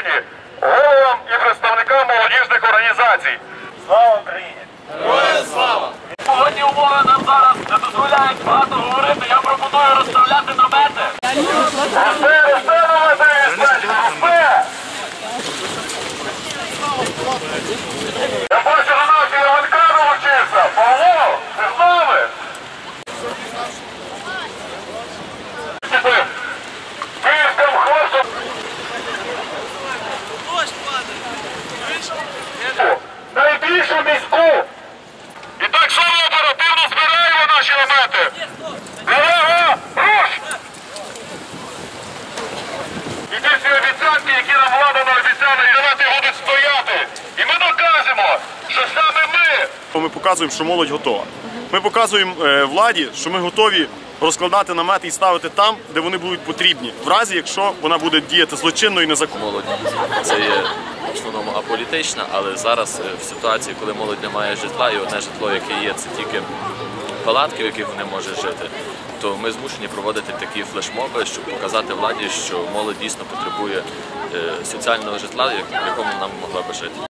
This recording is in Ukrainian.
Київщині, головам і представникам молодіжних організацій. Слава Україні! Сьогодні умови нам зараз не дозволяють багато говорити. Я пропоную розставляти намети. Росте, росте збираємо наші Руш! І ті всі обіцянки, які нам влада наобіцяла, і намети будуть стояти. І ми докажемо, що саме ми Ми показуємо, що молодь готова. Ми показуємо е, владі, що ми готові розкладати намети і ставити там, де вони будуть потрібні, в разі якщо вона буде діяти злочинно і незаконно. молодь це є в основному аполітична, але зараз е, в ситуації, коли молодь не має житла, і одне житло, яке є, це тільки палатки, в яких вони можуть жити, то ми змушені проводити такі флешмоби, щоб показати владі, що молодь дійсно потребує е, соціального житла, в якому нам могла би жити.